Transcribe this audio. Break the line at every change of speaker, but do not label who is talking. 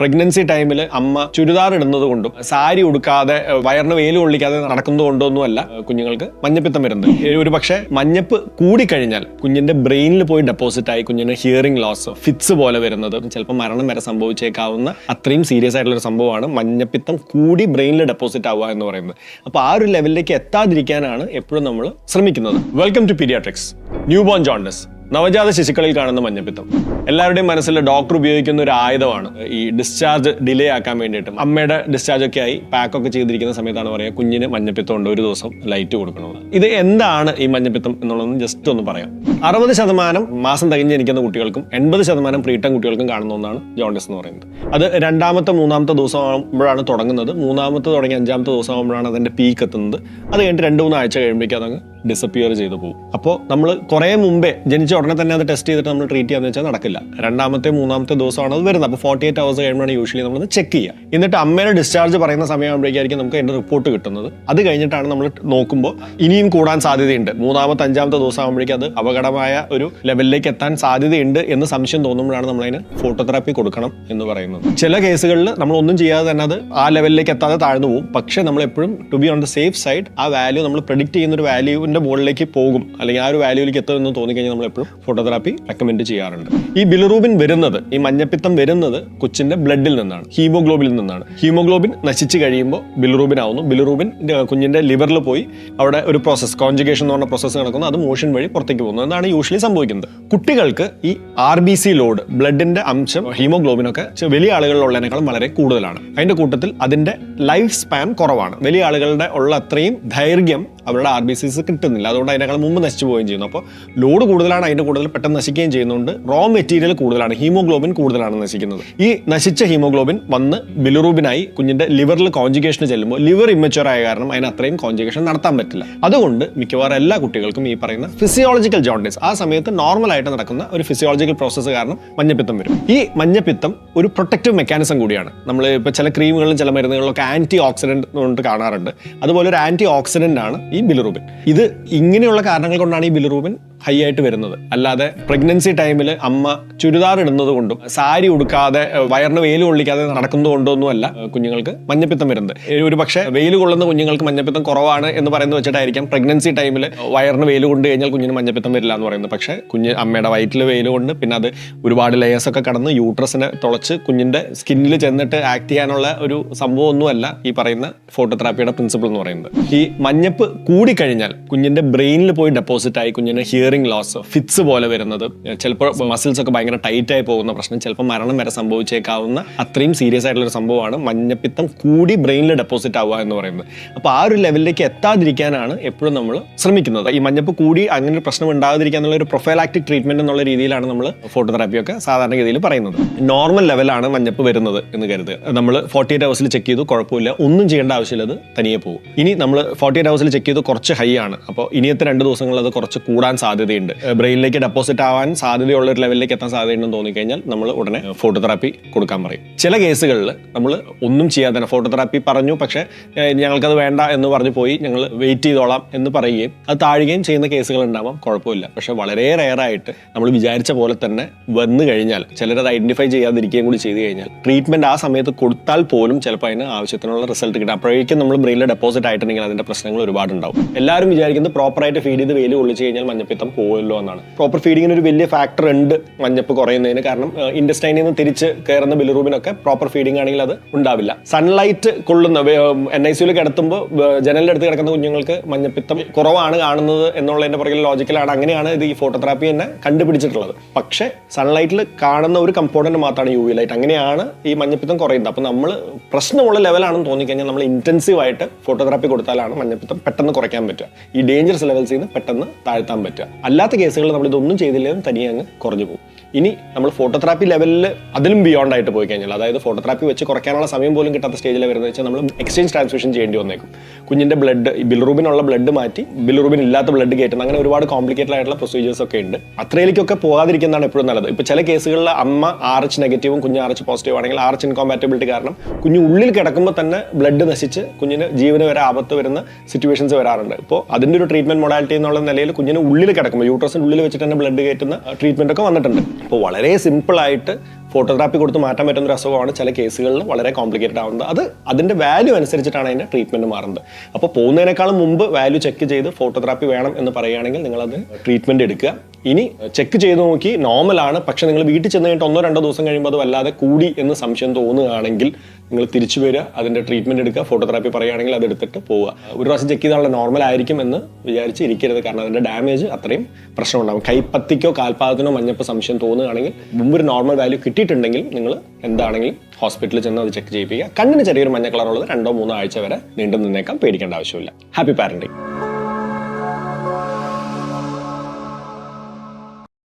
Pregnancy ടൈമിൽ അമ്മ ചുരിദാർ ഇടുന്നത് കൊണ്ടും സാരി ഉടുക്കാതെ വയറിന് വെയിൽ കൊള്ളിക്കാതെ നടക്കുന്നത് കൊണ്ടൊന്നുമല്ല കുഞ്ഞുങ്ങൾക്ക് മഞ്ഞപ്പിത്തം വരുന്നത്. ഒരു പക്ഷേ മഞ്ഞപ്പ് കൂടിക്കഴിഞ്ഞാൽ കുഞ്ഞിന്റെ ബ്രെയിനിൽ പോയി ഡെപ്പോസിറ്റ് ആയി കുഞ്ഞിന് ഹിയറിംഗ് ലോസ് ഫിറ്റ്സ് പോലെ വരുന്നത്. ചിലപ്പോൾ മരണം വരെ സംഭവിച്ചേക്കാവുന്ന അത്രയും സീരിയസ് ആയിട്ടുള്ള ഒരു സംഭവമാണ് മഞ്ഞപ്പിത്തം കൂടി ബ്രെയിനിൽ ഡെപ്പോസിറ്റ് ആവുക എന്ന് പറയുന്നത്. അപ്പോൾ ആ ഒരു ലെവലിലേക്ക് എത്താതിരിക്കാനാണ് എപ്പോഴും നമ്മൾ ശ്രമിക്കുന്നത്. Welcome to pediatrics newborn jaundice നവജാത ശിശുക്കളിൽ കാണുന്ന മഞ്ഞപ്പിത്തം. എല്ലാവരുടെയും മനസ്സിൽ ഡോക്ടർ ഉപയോഗിക്കുന്ന ഒരു ആയുധമാണ്. ഈ ഡിസ്ചാർജ് ഡിലേ ആക്കാൻ വേണ്ടിയിട്ട്. അമ്മയുടെ ഡിസ്ചാർജ് ഒക്കെ ആയി പാക്ക് ഒക്കെ ചെയ്തിരിക്കുന്ന സമയത്താണ് പറയുക കുഞ്ഞിന് മഞ്ഞപ്പിത്തം ഉണ്ട് ഒരു ദിവസം ലൈറ്റ് കൊടുക്കണമെന്ന് ഇത് എന്താണ് ഈ മഞ്ഞപ്പിത്തം എന്നുള്ളതെന്ന് ജസ്റ്റ് ഒന്ന് പറയാം. അറുപത് ശതമാനം മാസം തികഞ്ഞ് ജനിക്കുന്ന കുട്ടികൾക്കും എൺപത് ശതമാനം പ്രീട്ടം കുട്ടികൾക്കും കാണുന്ന ഒന്നാണ് ജോണ്ടിസ് എന്ന് പറയുന്നത്. അത് രണ്ടാമത്തെ മൂന്നാമത്തെ ദിവസം ആകുമ്പോഴാണ് തുടങ്ങുന്നത്. മൂന്നാമത്തെ തുടങ്ങി അഞ്ചാമത്തെ ദിവസം ആകുമ്പോഴാണ് അതിന്റെ പീക്ക് എത്തുന്നത്. അത് കഴിഞ്ഞിട്ട് രണ്ട് മൂന്ന് ആഴ്ച കഴിയുമ്പോഴേക്കും അതങ്ങ് ഡിസപ്പിയർ ചെയ്തു പോകും അപ്പോൾ നമ്മൾ കുറേ മുമ്പേ ജനിച്ച ഉടനെ തന്നെ അത് ടെസ്റ്റ് ചെയ്തിട്ട് നമ്മൾ ട്രീറ്റ് ചെയ്യാന്ന് വെച്ചാൽ നടക്കില്ല. രണ്ടാമത്തെ മൂന്നാമത്തെ ദിവസമാണ് അത് വരുന്നത്. അപ്പോൾ ഫോർട്ടി എയ്റ്റ് അവേഴ്സ് കഴിയുമ്പോഴാണ് യൂഷ്വലി നമ്മൾ ചെക്ക് ചെയ്യുക. എന്നിട്ട് അമ്മയുടെ ഡിസ്ചാർജ് പറയുന്ന സമയമാകുമ്പോഴേക്കായിരിക്കും നമുക്ക് അതിന്റെ റിപ്പോർട്ട് കിട്ടുന്നത്. അത് കഴിഞ്ഞിട്ടാണ് നമ്മൾ നോക്കുമ്പോൾ ഇനിയും കൂടാൻ സാധ്യതയുണ്ട്. മൂന്നാമത്തെ അഞ്ചാമത്തെ ദിവസം ആകുമ്പോഴേക്കും അത് അപകടമായ ഒരു ലെവലിലേക്ക് എത്താൻ സാധ്യതയുണ്ട് എന്ന് സംശയം തോന്നുമ്പോഴാണ് നമ്മളതിന് ഫോട്ടോതെറാപ്പി കൊടുക്കണം എന്ന് പറയുന്നത്. ചില കേസുകളിൽ നമ്മൾ ഒന്നും ചെയ്യാതെ തന്നെ അത് ആ ലെവലിലേക്ക് എത്താതെ താഴ്ന്നു പോകും പക്ഷേ നമ്മൾ എപ്പോഴും to be on the safe side ആ വാല്യൂ നമ്മൾ പ്രെഡിക്റ്റ് ചെയ്യുന്ന ഒരു വാല്യൂവിന്റെ മുകളിലേക്ക് പോകും. അല്ലെങ്കിൽ ആ ഒരു വാല്യൂവിലേക്ക് എത്തുമെന്ന് തോന്നിക്കഴിഞ്ഞാൽ നമ്മൾ എപ്പോഴും ഫോട്ടോതെറാപ്പി റെക്കമെൻഡ് ചെയ്യാറുണ്ട്. ഈ ബിലറൂബിൻ വരുന്നത് ഈ മഞ്ഞപ്പിത്തം വരുന്നത് കൊച്ചിന്റെ ബ്ലഡിൽ നിന്നാണ് ഹീമോഗ്ലോബിൽ നിന്നാണ്. ഹീമോഗ്ലോബിൻ നശിച്ചു കഴിയുമ്പോൾ ബിലറൂബിൻ ആവുന്നു. ബിലറൂബിൻ കുഞ്ഞിന്റെ ലിവറിൽ പോയി അവിടെ ഒരു പ്രോസസ്സ് കോൺജുഗേഷൻ എന്ന് പറഞ്ഞ പ്രോസസ്സ് നടക്കുന്നു. അത് മോഷൻ വഴി പുറത്തേക്ക് പോകുന്നു. എന്നാണ് യൂഷ്വലി സംഭവിക്കുന്നത്. കുട്ടികൾക്ക് ഈ ആർ ബി സി ലോഡ് ബ്ലഡിന്റെ അംശം ഹീമോഗ്ലോബിനൊക്കെ വലിയ ആളുകളിലുള്ളതിനേക്കാളും വളരെ കൂടുതലാണ്. അതിന്റെ കൂട്ടത്തിൽ അതിന്റെ ലൈഫ് സ്പാൻ കുറവാണ്. വലിയ ആളുകളുടെ ഉള്ള അത്രയും ദൈർഘ്യം അവരുടെ ആർ ബി സിസ് കിട്ടുന്നില്ല. അതുകൊണ്ട് അതിനേക്കാൾ മുമ്പ് നശിച്ചു പോവുകയും ചെയ്യുന്നു. അപ്പോൾ ലോഡ് കൂടുതലാണ് അതിന്റെ കൂടുതൽ പെട്ടെന്ന് നശിക്കുകയും ചെയ്യുന്നുണ്ട്. റോ മെറ്റീരിയൽ കൂടുതലാണ് ഹീമോഗ്ലോബിൻ കൂടുതലാണ് നശിക്കുന്നത്. ഈ നശിച്ച ഹീമോഗ്ലോബിൻ വന്ന് ബിലുറൂബിനായി കുഞ്ഞിന്റെ ലിവറിൽ കോൺജുഗേഷന് ചെല്ലുമ്പോൾ ലിവർ ഇമ്മച്ചുവർ ആയ കാരണം അതിന് അത്രയും കോൺജുഗേഷൻ നടത്താൻ പറ്റില്ല. അതുകൊണ്ട് മിക്കവാറും എല്ലാ കുട്ടികൾക്കും ഈ പറയുന്ന ഫിസിയോളജിക്കൽ ജോണ്ടിസ് ആ സമയത്ത് നോർമലായിട്ട് നടക്കുന്ന ഒരു ഫിസിയോളജിക്കൽ പ്രോസസ്സ് കാരണം മഞ്ഞപ്പിത്തം വരും. ഈ മഞ്ഞപ്പിത്തം ഒരു പ്രൊട്ടക്റ്റീവ് മെക്കാനിസം കൂടിയാണ്. നമ്മൾ ഇപ്പോൾ ചില ക്രീമുകളിലും ചില മരുന്നുകളിലൊക്കെ ആന്റി ഓക്സിഡന്റ് കൊണ്ട് കാണാറുണ്ട്. അതുപോലെ ഒരു ആന്റി ഓക്സിഡന്റ് ആണ് ഈ ബിലിറൂബിൻ ഇത് ഇങ്ങനെയുള്ള കാരണങ്ങൾ കൊണ്ടാണ് ഈ ബിലിറൂബിൻ ഹൈ ആയിട്ട് വരുന്നത്. അല്ലാതെ പ്രഗ്നൻസി ടൈമിൽ അമ്മ ചുരിദാർ ഇടുന്നത് കൊണ്ടും സാരി ഉടുക്കാതെ വയറിന് വെയിൽ കൊള്ളിക്കാതെ നടക്കുന്നത് കൊണ്ടൊന്നും അല്ല കുഞ്ഞുങ്ങൾക്ക് മഞ്ഞപ്പിത്തം വരുന്നത്. ഒരു പക്ഷേ വെയിൽ കൊള്ളുന്ന കുഞ്ഞുങ്ങൾക്ക് മഞ്ഞപ്പിത്തം കുറവാണ് എന്ന് പറയുന്നത് വെച്ചിട്ടായിരിക്കാം പ്രഗ്നൻസി ടൈമിൽ വയറിന് വെയിൽ കൊണ്ട് കഴിഞ്ഞാൽ കുഞ്ഞിന് മഞ്ഞപ്പിത്തം വരില്ല എന്ന് പറയുന്നത്. പക്ഷേ കുഞ്ഞ് അമ്മയുടെ വയറ്റിൽ വെയിൽ കൊണ്ട് പിന്നെ അത് ഒരുപാട് ലെയേഴ്സ് ഒക്കെ കടന്ന് യൂട്രസിനെ തുളച്ച് കുഞ്ഞിന്റെ സ്കിന്നിൽ ചെന്നിട്ട് ആക്ട് ചെയ്യാനുള്ള ഒരു സംഭവമൊന്നുമല്ല ഈ പറയുന്ന ഫോട്ടോതെറാപ്പിയുടെ പ്രിൻസിപ്പിൾ എന്ന് പറയുന്നത്. ഈ മഞ്ഞപ്പ് കൂടിക്കഴിഞ്ഞാൽ കുഞ്ഞിന്റെ ബ്രെയിനിൽ പോയി ഡെപ്പോസിറ്റ് ആയി കുഞ്ഞിന് ഹിയറിംഗ് ലോസ് ഫിറ്റ്സ് പോലെ വരുന്നത്. ചിലപ്പോൾ മസിൽസ് ഒക്കെ ഭയങ്കര ടൈറ്റ് ആയി പോകുന്ന പ്രശ്നം ചിലപ്പോൾ മരണം വരെ സംഭവിച്ചേക്കാവുന്ന അത്രയും സീരിയസ് ആയിട്ടുള്ള ഒരു സംഭവമാണ് മഞ്ഞപ്പിത്തം കൂടി ബ്രെയിനിൽ ഡെപ്പോസിറ്റ് ആവുക എന്ന് പറയുന്നത്. അപ്പോൾ ആ ഒരു ലെവലിലേക്ക് എത്താതിരിക്കാനാണ് എപ്പോഴും നമ്മൾ ശ്രമിക്കുന്നത്. ഈ മഞ്ഞപ്പ് കൂടി അങ്ങനെ ഒരു പ്രശ്നം ഉണ്ടാകാതിരിക്കുക എന്നുള്ള ഒരു പ്രൊഫൈലാക്ടിക് ട്രീറ്റ്മെന്റ് എന്നുള്ള രീതിയിലാണ് നമ്മൾ ഫോട്ടോതെറാപ്പി ഒക്കെ സാധാരണഗതിയിൽ പറയുന്നത്. നോർമൽ ലെവലാണ് മഞ്ഞപ്പ് വരുന്നത് എന്ന് കരുതുക. നമ്മൾ ഫോർട്ടി എയ്റ്റ് ഹവേഴ്സിൽ ചെക്ക് ചെയ്തു കുഴപ്പമില്ല. ഒന്നും ചെയ്യേണ്ട ആവശ്യമില്ല അത് തനിയെ പോകും. ഇനി നമ്മൾ ഫോർട്ടി എയ്റ്റ് ഹവേഴ്സിൽ ചെക്ക് ചെയ്തു കുറച്ച് ഹൈ ആണ്. അപ്പോൾ ഇനിയത്തെ രണ്ട് ദിവസങ്ങളിൽ അത് കുറച്ച് കൂടാൻ സാധ്യതയുണ്ട്. ബ്രെയിനിലേക്ക് ഡെപ്പോസിറ്റ് ആവാൻ സാധ്യതയുള്ള ഒരു ലെവലിലേക്ക് എത്താൻ സാധ്യതയുണ്ടെന്ന് തോന്നിക്കഴിഞ്ഞാൽ നമ്മൾ ഉടനെ ഫോട്ടോതെറാപ്പി കൊടുക്കാൻ പറയും. ചില കേസുകളിൽ നമ്മൾ ഒന്നും ചെയ്യാതെ തന്നെ ഫോട്ടോതെറാപ്പി പറഞ്ഞു പക്ഷേ ഞങ്ങൾക്കത് വേണ്ട എന്ന് പറഞ്ഞു പോയി ഞങ്ങൾ വെയിറ്റ് ചെയ്തോളാം എന്ന് പറയുകയും അത് താഴുകയും ചെയ്യുന്ന കേസുകൾ ഉണ്ടാവാം കുഴപ്പമില്ല. പക്ഷെ വളരെ റെയറായിട്ട് നമ്മൾ വിചാരിച്ച പോലെ തന്നെ വന്നു കഴിഞ്ഞാൽ ചിലരത് ഐഡന്റിഫൈ ചെയ്യാതിരിക്കുകയും കൂടി ചെയ്തു കഴിഞ്ഞാൽ ട്രീറ്റ്മെന്റ് ആ സമയത്ത് കൊടുത്താൽ പോലും ചിലപ്പോൾ അതിന് ആവശ്യത്തിനുള്ള റിസൾട്ട് കിട്ടും. അപ്പോഴേക്കും നമ്മൾ ബ്രെയിനിൽ ഡെപ്പോസിറ്റ് ആയിട്ടുണ്ടെങ്കിൽ അതിന്റെ പ്രശ്നങ്ങൾ ഒരുപാടുണ്ടാവും. എല്ലാവരും വിചാരിക്കുന്നത് പ്രോപ്പറായിട്ട് ഫീഡ് ചെയ്ത് വെയിൽ കൊള്ളിച്ച് കഴിഞ്ഞാൽ മഞ്ഞപ്പിത്തം പോകുമല്ലോ എന്നാണ്. പ്രോപ്പർ ഫീഡിങ്ങിന് ഒരു വലിയ ഫാക്ടർ ഉണ്ട് മഞ്ഞപ്പ് കുറയുന്നതിന്. കാരണം ഇൻഡസ്ട്രൈനിൽ നിന്ന് തിരിച്ച് കയറുന്ന ബിലിറൂബിനൊക്കെ പ്രോപ്പർ ഫീഡിംഗ് ആണെങ്കിൽ അത് ഉണ്ടാവില്ല. സൺലൈറ്റ് കൊള്ളുന്ന എൻ ഐ സിയിൽ കിടത്തുമ്പോൾ ജനലിന്റെ അടുത്ത് കിടക്കുന്ന കുഞ്ഞുങ്ങൾക്ക് മഞ്ഞപ്പിത്തം കുറവാണ് കാണുന്നത് എന്നുള്ളതിന്റെ പുറകിൽ ലോജിക്കലാണ് അങ്ങനെയാണ് ഇത് ഈ ഫോട്ടോതെറാപ്പി തന്നെ കണ്ടുപിടിച്ചിട്ടുള്ളത്. പക്ഷേ സൺലൈറ്റിൽ കാണുന്ന ഒരു കമ്പോണന്റ് മാത്രമാണ് യു വി ലൈറ്റ് അങ്ങനെയാണ് ഈ മഞ്ഞപ്പിത്തം കുറയുന്നത്. അപ്പോൾ നമ്മൾ പ്രശ്നമുള്ള ലെവലാണെന്ന് തോന്നിക്കഴിഞ്ഞാൽ നമ്മൾ ഇന്റൻസീവ് ആയിട്ട് ഫോട്ടോതെറാപ്പി കൊടുത്താലാണ് മഞ്ഞപ്പിത്തം പെട്ടെന്ന് കുറയ്ക്കാൻ പറ്റുക. ഈ ഡേഞ്ചറസ് ലെവൽസിൽ നിന്ന് പെട്ടെന്ന് താഴ്ത്താൻ പറ്റുക. അല്ലാത്ത കേസുകളിൽ നമ്മളിതൊന്നും ചെയ്തില്ലെങ്കിൽ തനിയെ അങ്ങ് കുറഞ്ഞു പോകും. ഇനി നമ്മൾ ഫോട്ടോതെറാപ്പി ലെവലിൽ അതിലും ബിയോണ്ട് ആയിട്ട് പോയി കഴിഞ്ഞാൽ അതായത് ഫോട്ടോതെറാപ്പി വെച്ച് കുറയ്ക്കാനുള്ള സമയം പോലും കിട്ടാത്ത സ്റ്റേജിൽ വരുന്നത് വെച്ചാൽ നമ്മൾ എക്സ്ചേഞ്ച് ട്രാൻസ്മിഷൻ ചെയ്യേണ്ടി വന്നേക്കും. കുഞ്ഞിന്റെ ബ്ലഡ് ബിൽറൂബിനുള്ള ബ്ലഡ് മാറ്റി ബിൽറൂബിൻ ഇല്ലാത്ത ബ്ലഡ് കയറ്റുന്ന അങ്ങനെ ഒരുപാട് കോംപ്ലിക്കേറ്റഡ് ആയിട്ടുള്ള പ്രൊസീജിയേഴ്സ് ഒക്കെ ഉണ്ട്. അത്രയിലേക്കൊക്കെ പോകാതിരിക്കുന്നതാണ് എപ്പോഴും നല്ലത്. ഇപ്പോൾ ചില കേസുകളിൽ അമ്മ ആർ എച്ച് നെഗറ്റീവും കുഞ്ഞ് ആർ എച്ച് പോസിറ്റീവ് ആണെങ്കിൽ ആർ എച്ച് ഇൻകോമ്പാറ്റബിലിറ്റി കാരണം കുഞ്ഞ് ഉള്ളിൽ കിടക്കുമ്പോൾ തന്നെ ബ്ലഡ് നശിച്ച് കുഞ്ഞിന് ജീവന് വരെ ആപത്ത് വരുന്ന സിറ്റുവേഷൻസ് വരാറുണ്ട്. ഇപ്പോൾ അതിന്റെ ഒരു ട്രീറ്റ്മെന്റ് മൊഡാലിറ്റി എന്നുള്ള നിലയിൽ കുഞ്ഞിന് ഉള്ളിൽ കിടക്കുമ്പോൾ യൂട്രസിന്റെ ഉള്ളിൽ വെച്ചിട്ട് തന്നെ ബ്ലഡ് കയറ്റുന്ന ട്രീറ്റ്മെന്റ് ഒക്കെ വന്നിട്ടുണ്ട്. അപ്പോൾ വളരെ സിമ്പിൾ ആയിട്ട് ഫോട്ടോഗ്രാഫി കൊടുത്ത് മാറ്റാൻ പറ്റുന്ന ഒരു അസുഖമാണ് ചില കേസുകളിൽ വളരെ കോംപ്ലിക്കേറ്റഡ് ആവുന്നത്. അത് അതിന്റെ വാല്യൂ അനുസരിച്ചിട്ടാണ് അതിന്റെ ട്രീറ്റ്മെന്റ് മാറുന്നത്. അപ്പോൾ പോകുന്നതിനേക്കാളും മുമ്പ് വാല്യൂ ചെക്ക് ചെയ്ത് ഫോട്ടോഗ്രാഫി വേണം എന്ന് പറയുകയാണെങ്കിൽ നിങ്ങളത് ട്രീറ്റ്മെന്റ് എടുക്കുക. ഇനി ചെക്ക് ചെയ്ത് നോക്കി നോർമലാണ് പക്ഷെ നിങ്ങൾ വീട്ടിൽ ചെന്ന് കഴിഞ്ഞിട്ട് ഒന്നോ രണ്ടോ ദിവസം കഴിയുമ്പോൾ അത് വല്ലാതെ കൂടി എന്ന് സംശയം തോന്നുകയാണെങ്കിൽ നിങ്ങൾ തിരിച്ചു വരിക അതിന്റെ ട്രീറ്റ്മെന്റ് എടുക്കുക ഫോട്ടോഗ്രാഫി പറയുകയാണെങ്കിൽ അത് എടുത്തിട്ട് പോവുക. ഒരു പ്രാവശ്യം ചെക്ക് ചെയ്താലുള്ള നോർമൽ ആയിരിക്കും എന്ന് വിചാരിച്ച് ഇരിക്കരുത്. കാരണം അതിന്റെ ഡാമേജ് അത്രയും പ്രശ്നമുണ്ടാകും. കൈപ്പത്തിക്കോ കാൽപാദത്തിനോ മഞ്ഞപ്പ് സംശയം തോന്നുകയാണെങ്കിൽ മുമ്പ് ഒരു നോർമൽ വാല്യൂ കിട്ടിയിട്ടുണ്ടെങ്കിൽ നിങ്ങൾ എന്താണെങ്കിലും ഹോസ്പിറ്റലിൽ ചെന്ന് അത് ചെക്ക് ചെയ്യിപ്പിക്കുക. കണ്ണിന് ചെറിയൊരു മഞ്ഞ കളറുള്ളത് രണ്ടോ മൂന്നോ ആഴ്ച വരെ നീണ്ടു നിന്നേക്കാം പേടിക്കേണ്ട ആവശ്യമില്ല. Happy parenting